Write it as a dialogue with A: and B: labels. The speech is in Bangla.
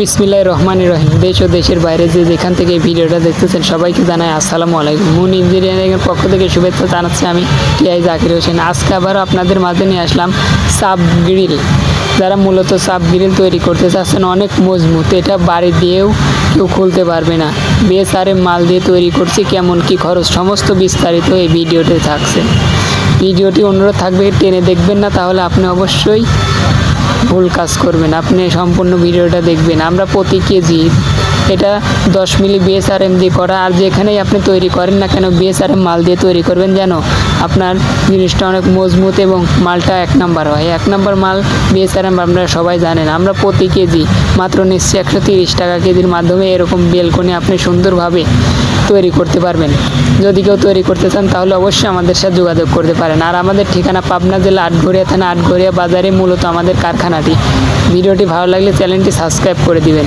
A: বিসমিল্লাহ রহমান রহিম। দেশ ও দেশের বাইরে যে যেখান থেকে ভিডিওটা দেখতেছেন সবাইকে জানাই আসসালামু আলাইকুম। মুন ইঞ্জিনিয়ারিংয়ের পক্ষ থেকে শুভেচ্ছা জানাচ্ছি আমি টিআই জাকির হোসেন। আজকে আবার আপনাদের মাঝে নিয়ে আসলাম সাব গ্রিল। যারা মূলত সাব গ্রিল তৈরি করতে চাচ্ছেন অনেক মজবুত। এটা বাড়ি দিয়েও কেউ খুলতে পারবে না। বিএসআরএম মাল দিয়ে তৈরি করছি, কেমন কি খরচ, সমস্ত বিস্তারিত এই ভিডিওতে থাকছে। ভিডিওটি অনুরোধ থাকবে, টেনে দেখবেন না, তাহলে আপনি অবশ্যই ভুল কাজ করবেন। আপনি সম্পূর্ণ ভিডিওটা দেখবেন। আমরা প্রতি কেজি এটা দশ মিলি বিএসআরএম দিয়ে করা। আর যেখানেই আপনি তৈরি করেন না কেন বিএসআরএম মাল দিয়ে তৈরি করবেন যেন আপনার জিনিসটা অনেক মজবুত এবং মালটা এক নাম্বার হয়। এক নাম্বার মাল বিএসআরএম আপনারা সবাই জানেন। আমরা প্রতি কেজি মাত্র নিশ্চয়ই একশো টাকা। কেজির মাধ্যমে এরকম বেলকনি আপনি সুন্দরভাবে তৈরি করতে পারবেন। যদি কেউ তৈরি করতে চান, তাহলে অবশ্যই আমাদের সাথে যোগাযোগ করতে পারেন। আর আমাদের ঠিকানা পাবনা জেলা আটঘরিয়া থানা আটঘরিয়া বাজারে, মূলত আমাদের কারখানাটি। ভিডিওটি ভালো লাগলে চ্যানেলটি সাবস্ক্রাইব করে দিবেন।